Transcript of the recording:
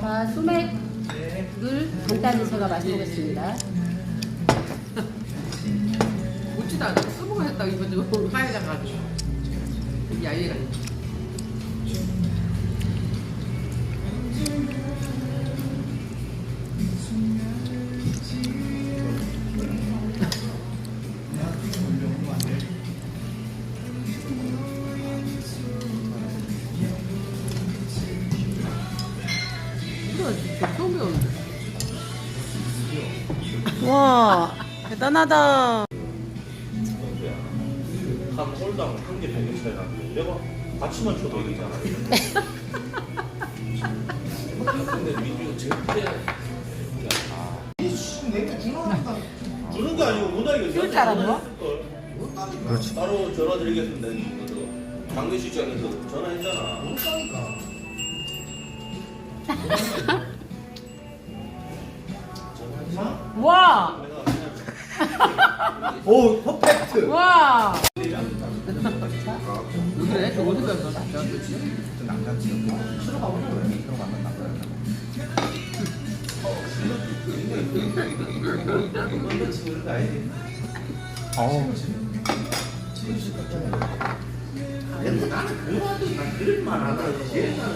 자, 소맥을 간단히 제가. 묻지도 않고 쓰고 했다고 이거 지금 하얘다가 야얘가 진짜 처음 배우는데 와 대단하다. 한 홀당 한개 백개 차이 나는데 내가 같이만 쳐도 이잖아. 근데 민규 절대 주는 게 아니고 문화이가 그럴 줄 알았나? 그렇지. 따로 전화 드리겠습니다. 장례 시장에서 전화했잖아 와! 오 퍼펙트 와! 그래? 저 어디 배웠어? 저 남자 친구 싫어 가고 그래 싫어 만난 남자 어우 나는 난 그럴 만하다 이제